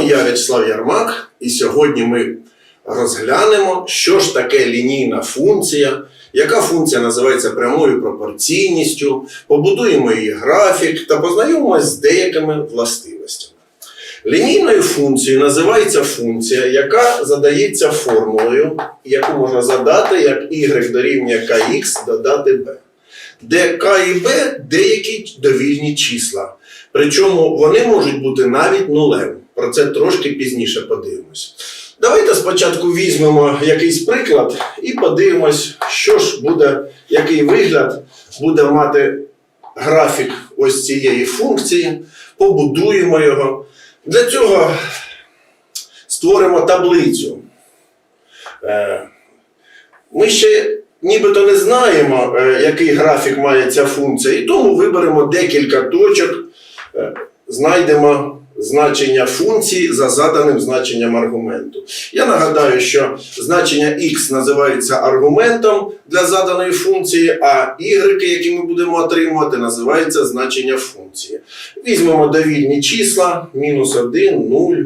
вами я В'ячеслав Ярмак, і сьогодні ми розглянемо, що ж таке лінійна функція, яка функція називається прямою пропорційністю, побудуємо її графік та познайомимося з деякими властивостями. Лінійною функцією називається функція, яка задається формулою, яку можна задати як y дорівнює kx додати b, де k і b деякі довільні числа. Причому вони можуть бути навіть нулем. Про це трошки пізніше подивимось. Давайте спочатку візьмемо якийсь приклад і подивимось, що ж буде, який вигляд буде мати графік ось цієї функції, побудуємо його. Для цього створимо таблицю. Е, Ми ще нібито не знаємо, е, який графік має ця функція, і тому виберемо декілька точок, е, знайдемо значення функції за заданим значенням аргументу. Я нагадаю, що значення x називається аргументом для заданої функції, а y, які ми будемо отримувати, називається значення функції. Візьмемо довільні числа: мінус 1, 0,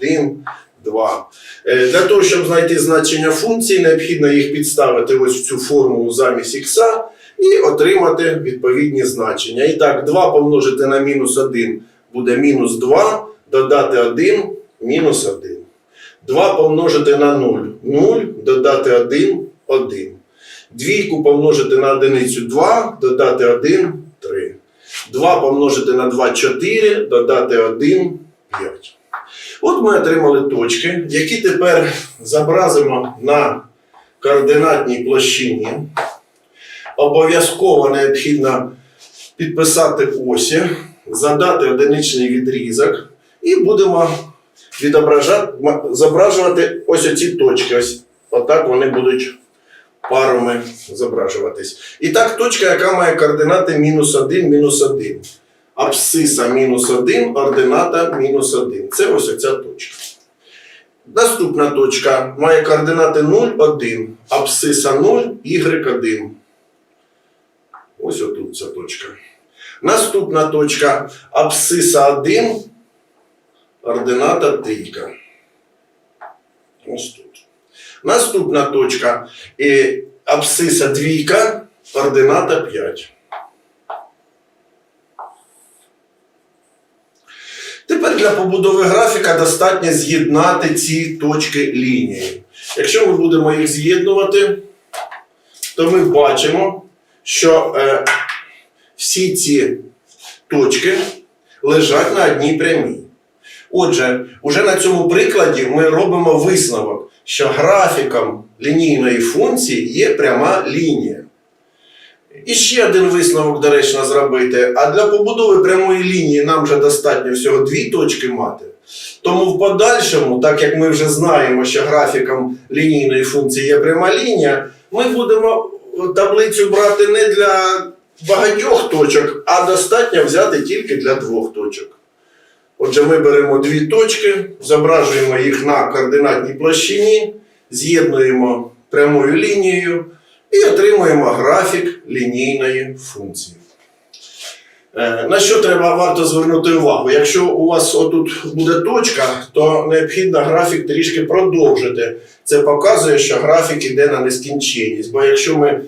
1, 2. Е, Для того, щоб знайти значення функції, необхідно їх підставити ось в цю формулу замість х і отримати відповідні значення. І так, 2 помножити на мінус 1 буде мінус 2, додати 1, мінус 1. 2 помножити на 0, 0, додати 1, 1. Двійку помножити на одиницю 2, додати 1, 3. 2 помножити на 2, 4, додати 1, 5. От ми отримали точки, які тепер зобразимо на координатній площині. Обов'язково необхідно підписати осі, задати одиничний відрізок і будемо зображувати ось оці точки. Ось отак вони будуть парами зображуватись. І так, точка, яка має координати мінус 1, мінус 1. Абсциса мінус 1, ордината мінус 1. Це ось оця точка. Наступна точка має координати 0, 1, абсциса 0, y1. Ось отут ця точка. Наступна точка абсциса 1, ордината трійка. Ось тут. Наступна точка е, абсциса двійка, ордината 5. Тепер для побудови графіка достатньо з'єднати ці точки лінією. Якщо ми будемо їх з'єднувати, то ми бачимо, що е, всі ці точки лежать на одній прямій. Отже, уже на цьому прикладі ми робимо висновок, що графіком лінійної функції є пряма лінія. І ще один висновок доречно зробити. А для побудови прямої лінії нам вже достатньо всього дві точки мати. Тому в подальшому, так як ми вже знаємо, що графіком лінійної функції є пряма лінія, ми будемо таблицю брати не для багатьох точок, а достатньо взяти тільки для двох точок. Отже, ми беремо дві точки, зображуємо їх на координатній площині, з'єднуємо прямою лінією і отримуємо графік лінійної функції. Е, На що треба варто звернути увагу? Якщо у вас отут буде точка, то необхідно графік трішки продовжити. Це показує, що графік іде на нескінченність. Бо якщо ми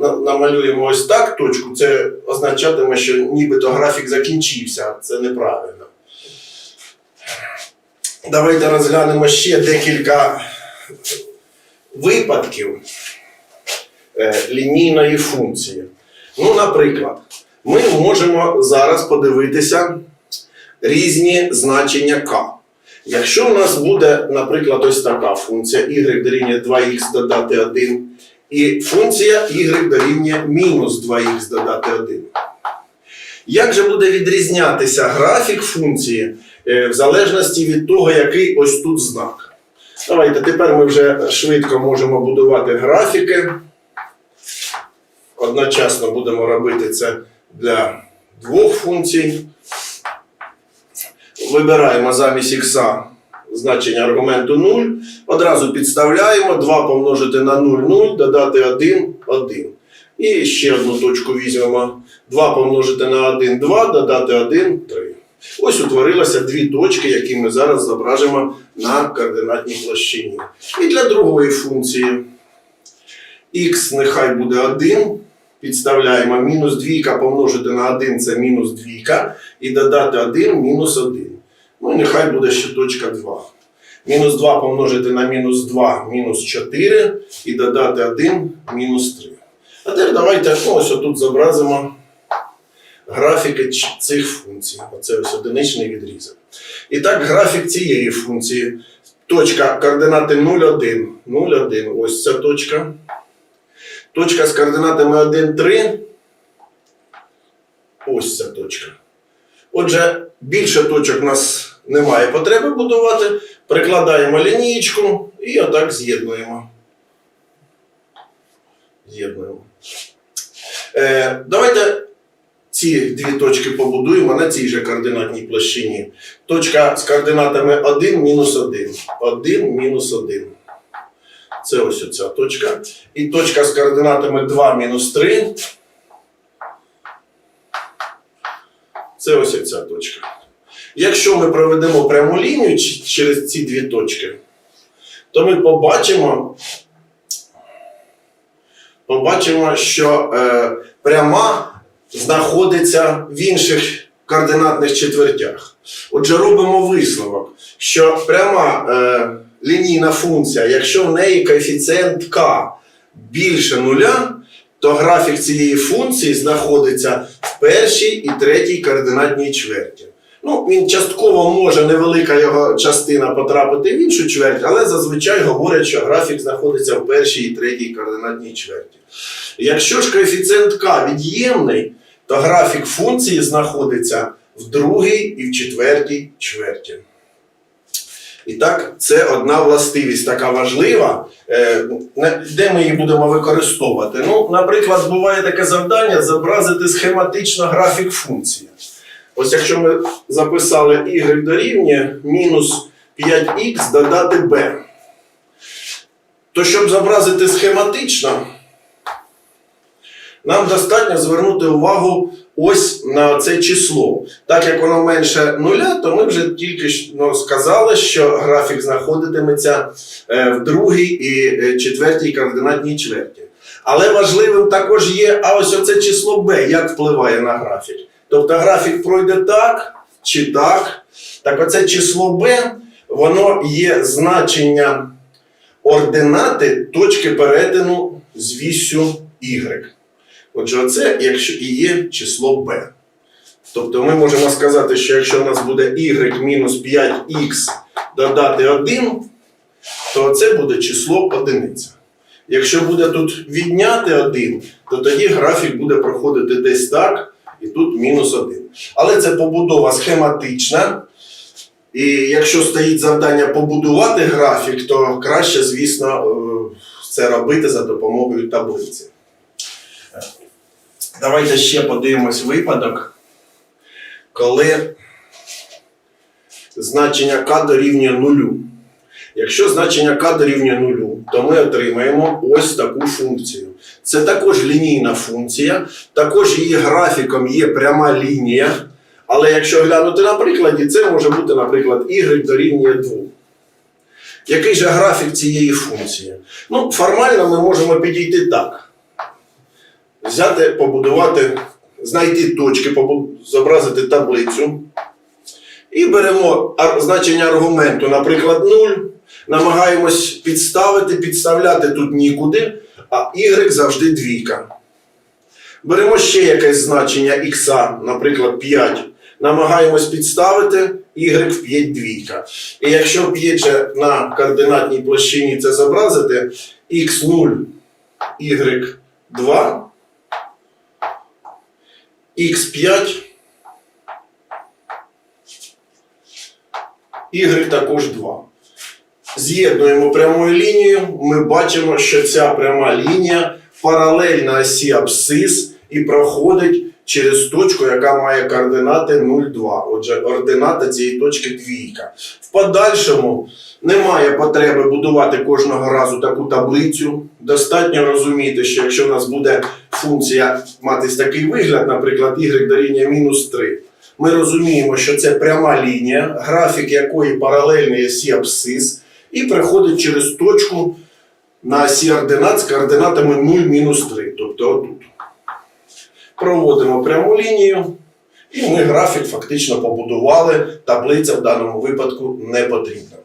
намалюємо ось так точку, це означатиме, що нібито графік закінчився. Це неправильно. Давайте розглянемо ще декілька випадків е, лінійної функції. Ну, наприклад, ми можемо зараз подивитися різні значення k. Якщо у нас буде, наприклад, ось така функція y дорівнює 2х додати 1, і функція y дорівнює мінус 2х додати 1. Як же буде відрізнятися графік функції е, в залежності від того, який ось тут знак? Давайте тепер ми вже швидко можемо будувати графіки. Одночасно будемо робити це для двох функцій. Вибираємо замість х значення аргументу 0. Одразу підставляємо 2 помножити на 0, 0, додати 1, 1. І ще одну точку візьмемо. 2 помножити на 1, 2, додати 1, 3. Ось утворилося дві точки, які ми зараз зображимо на координатній площині. І для другої функції х нехай буде 1. Підставляємо мінус двійка помножити на 1 це мінус двійка, і додати 1 мінус 1. Ну і нехай буде ще точка 2. Мінус 2 помножити на мінус 2 мінус 4 і додати 1 мінус 3. А тепер давайте ну, ось отут зобразимо графіки цих функцій. Оце ось одиничний відрізок. І так, графік цієї функції. Точка координати 0,1. 0,1. Ось ця точка. Точка з координатами 1, 3. Ось ця точка. Отже, більше точок у нас немає потреби будувати. Прикладаємо лінієчку і отак з'єднуємо. З'єднуємо. Е, давайте ці дві точки побудуємо на цій же координатній площині. Точка з координатами 1, мінус 1. 1, мінус 1. Це ось оця точка. І точка з координатами 2, мінус 3. Це ось оця точка. Якщо ми проведемо пряму лінію через ці дві точки, то ми побачимо, побачимо що е, пряма знаходиться в інших координатних четвертях. Отже, робимо висновок, що пряма е, лінійна функція, якщо в неї коефіцієнт k більше нуля, то графік цієї функції знаходиться в першій і третій координатній чверті. Ну, він частково може невелика його частина потрапити в іншу чверть, але зазвичай говорять, що графік знаходиться в першій і третій координатній чверті. Якщо ж коефіцієнт k від'ємний, то графік функції знаходиться в другій і в четвертій чверті. І так, це одна властивість така важлива, е, де ми її будемо використовувати. Ну, наприклад, буває таке завдання зобразити схематично графік функції. Ось якщо ми записали y дорівнює мінус 5х додати b, то щоб зобразити схематично, нам достатньо звернути увагу ось на це число. Так як воно менше нуля, то ми вже тільки ну, сказали, що графік знаходитиметься е, в другій і е, четвертій координатній чверті. Але важливим також є, а ось оце число b, як впливає на графік. Тобто графік пройде так чи так. Так оце число b, воно є значення ординати точки перетину з вісю y. Отже, оце якщо і є число b. Тобто ми можемо сказати, що якщо у нас буде y мінус 5х додати 1, то це буде число одиниця. Якщо буде тут відняти 1, то тоді графік буде проходити десь так, і тут мінус 1. Але це побудова схематична. І якщо стоїть завдання побудувати графік, то краще, звісно, е, це робити за допомогою таблиці. Давайте ще подивимось випадок, коли значення k дорівнює нулю. Якщо значення k дорівнює нулю, то ми отримаємо ось таку функцію. Це також лінійна функція, також її графіком є пряма лінія. Але якщо глянути на прикладі, це може бути, наприклад, y дорівнює 2. Який же графік цієї функції? Ну, формально ми можемо підійти так взяти, побудувати, знайти точки, зобразити таблицю. І беремо значення аргументу, наприклад, 0. Намагаємось підставити, підставляти тут нікуди, а y завжди двійка. Беремо ще якесь значення х, наприклад, 5. Намагаємось підставити y в 5 двійка. І якщо 5 на координатній площині це зобразити, x0, y2, x5, y також 2. З'єднуємо прямою лінією, ми бачимо, що ця пряма лінія паралельна осі абсцис і проходить через точку, яка має координати 0,2. Отже, ордината цієї точки двійка. В подальшому немає потреби будувати кожного разу таку таблицю. Достатньо розуміти, що якщо в нас буде функція мати такий вигляд, наприклад, y дорівнює мінус 3, Ми розуміємо, що це пряма лінія, графік якої паралельний осі абсцис, і приходить через точку на осі ординат з координатами 0, мінус 3, тобто отут. Проводимо пряму лінію, і ми графік фактично побудували. Таблиця в даному випадку не потрібна.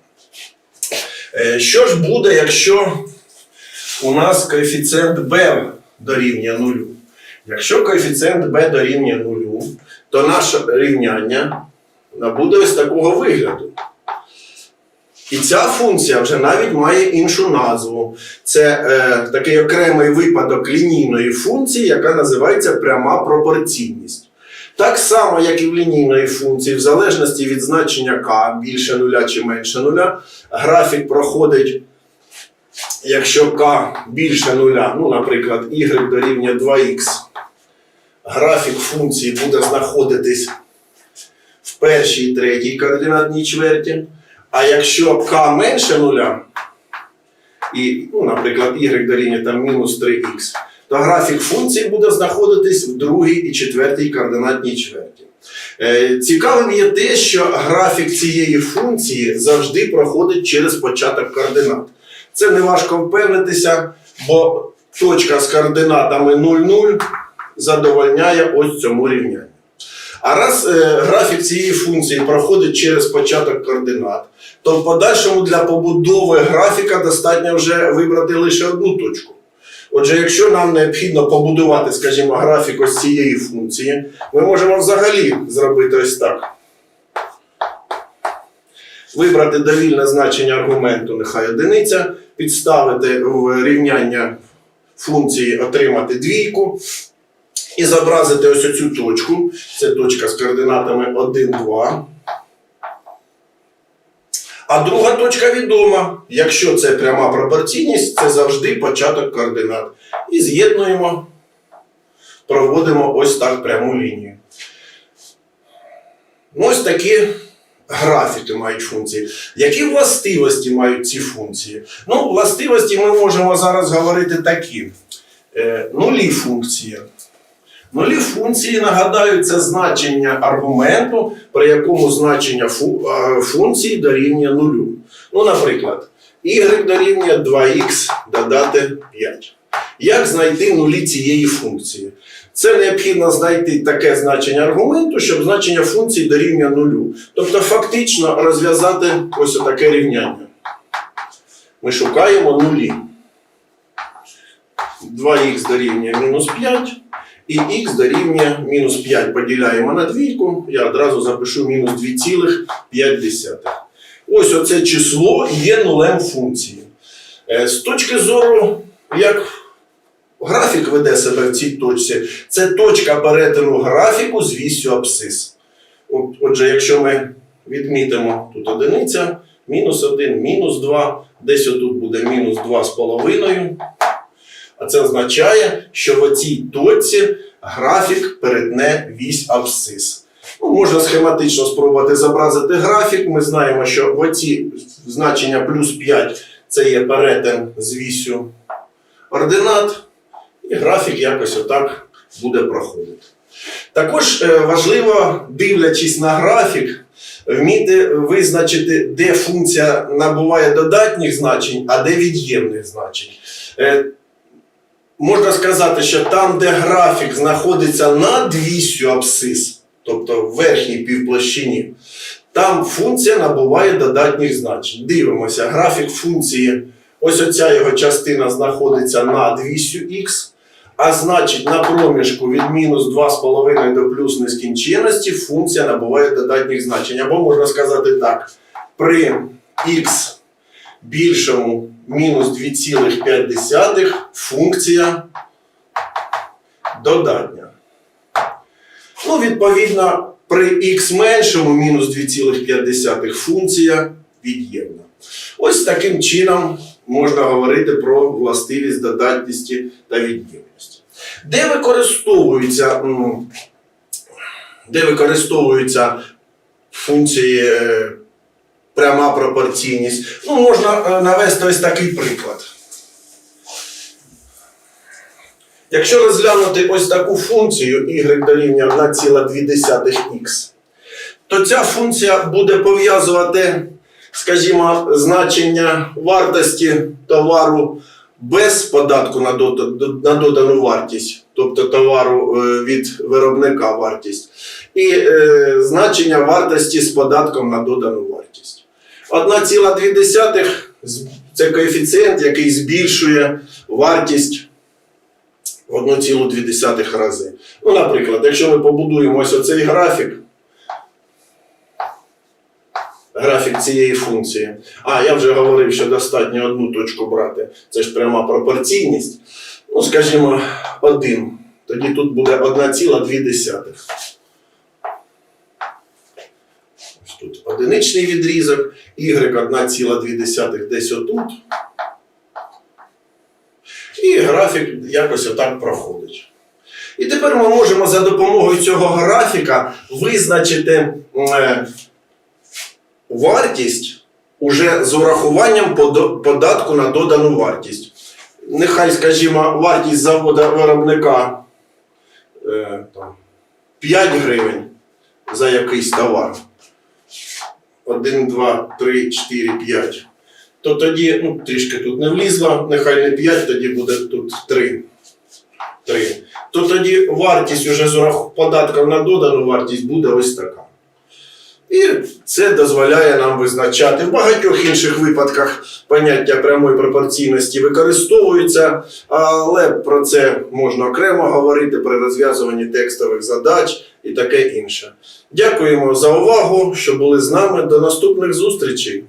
Е, Що ж буде, якщо у нас коефіцієнт b дорівнює нулю? Якщо коефіцієнт b дорівнює нулю, то наше рівняння набуде ось такого вигляду. І ця функція вже навіть має іншу назву. Це е, такий окремий випадок лінійної функції, яка називається пряма пропорційність. Так само, як і в лінійної функції, в залежності від значення k більше нуля чи менше нуля, графік проходить, якщо k більше нуля, ну, наприклад, y дорівнює 2х, графік функції буде знаходитись в першій і третій координатній чверті. А якщо k менше нуля, і, ну, наприклад, y дорівнює там мінус 3х, то графік функції буде знаходитись в другій і четвертій координатній чверті. Е, Цікавим є те, що графік цієї функції завжди проходить через початок координат. Це не важко впевнитися, бо точка з координатами 0,0 задовольняє ось цьому рівнянню. А раз е, графік цієї функції проходить через початок координат, то в подальшому для побудови графіка достатньо вже вибрати лише одну точку. Отже, якщо нам необхідно побудувати, скажімо, графік ось цієї функції, ми можемо взагалі зробити ось так. Вибрати довільне значення аргументу, нехай одиниця, підставити в рівняння функції, отримати двійку і зобразити ось оцю точку. Це точка з координатами 1, 2. А друга точка відома. Якщо це пряма пропорційність, це завжди початок координат. І з'єднуємо, проводимо ось так пряму лінію. Ну, ось такі графіки мають функції. Які властивості мають ці функції? Ну, властивості ми можемо зараз говорити такі. Е, нулі функції. Нулі функції, нагадаю, це значення аргументу, при якому значення фу- функції дорівнює нулю. Ну, наприклад, y дорівнює 2х додати 5. Як знайти нулі цієї функції? Це необхідно знайти таке значення аргументу, щоб значення функції дорівнює нулю. Тобто фактично розв'язати ось таке рівняння. Ми шукаємо нулі. 2х дорівнює мінус 5. І х дорівнює мінус 5 поділяємо на двійку, я одразу запишу мінус 2,5. Ось оце число є нулем функції. Е, З точки зору, як графік веде себе в цій точці, це точка перетину графіку з вісю абсцис. Отже, якщо ми відмітимо тут одиниця, мінус 1, мінус 2, десь отут буде мінус 2,5. А це означає, що в цій точці графік перетне вісь абсцис. Ну, можна схематично спробувати зобразити графік. Ми знаємо, що в оці значення плюс 5 це є перетин з вісю ординат, і графік якось отак буде проходити. Також е, важливо, дивлячись на графік, вміти визначити, де функція набуває додатніх значень, а де від'ємних значень. Можна сказати, що там, де графік знаходиться над вісю абсцис, тобто в верхній півплощині, там функція набуває додатніх значень. Дивимося, графік функції, ось оця його частина знаходиться над вісю х, а значить на проміжку від мінус 2,5 до плюс нескінченності функція набуває додатніх значень. Або можна сказати так, при х більшому мінус 2,5 функція додатня. Ну, відповідно, при х меншому мінус 2,5 функція від'ємна. Ось таким чином можна говорити про властивість додатності та від'ємності. Де використовуються, де використовуються функції е, пряма пропорційність? Ну, можна е, навести ось такий приклад. Якщо розглянути ось таку функцію y дорівнює 1,2х, то ця функція буде пов'язувати, скажімо, значення вартості товару без податку на, додану вартість, тобто товару е, від виробника вартість, і е, значення вартості з податком на додану вартість. 1,2 це коефіцієнт, який збільшує вартість в 1,2 рази. Ну, наприклад, якщо ми побудуємо ось оцей графік, графік цієї функції. А, я вже говорив, що достатньо одну точку брати. Це ж пряма пропорційність. Ну, скажімо, один. Тоді тут буде 1,2. Ось тут одиничний відрізок, y 1,2 десь отут. І графік якось отак проходить. І тепер ми можемо за допомогою цього графіка визначити е, вартість уже з урахуванням податку на додану вартість. Нехай, скажімо, вартість завода виробника е, 5 гривень за якийсь товар. 1, 2, 3, 4, 5. То тоді, ну, трішки тут не влізло, нехай не 5, тоді буде тут 3. 3. То тоді вартість уже з податком на додану вартість буде ось така. І це дозволяє нам визначати. В багатьох інших випадках поняття прямої пропорційності використовуються, але про це можна окремо говорити при розв'язуванні текстових задач і таке інше. Дякуємо за увагу, що були з нами. До наступних зустрічей!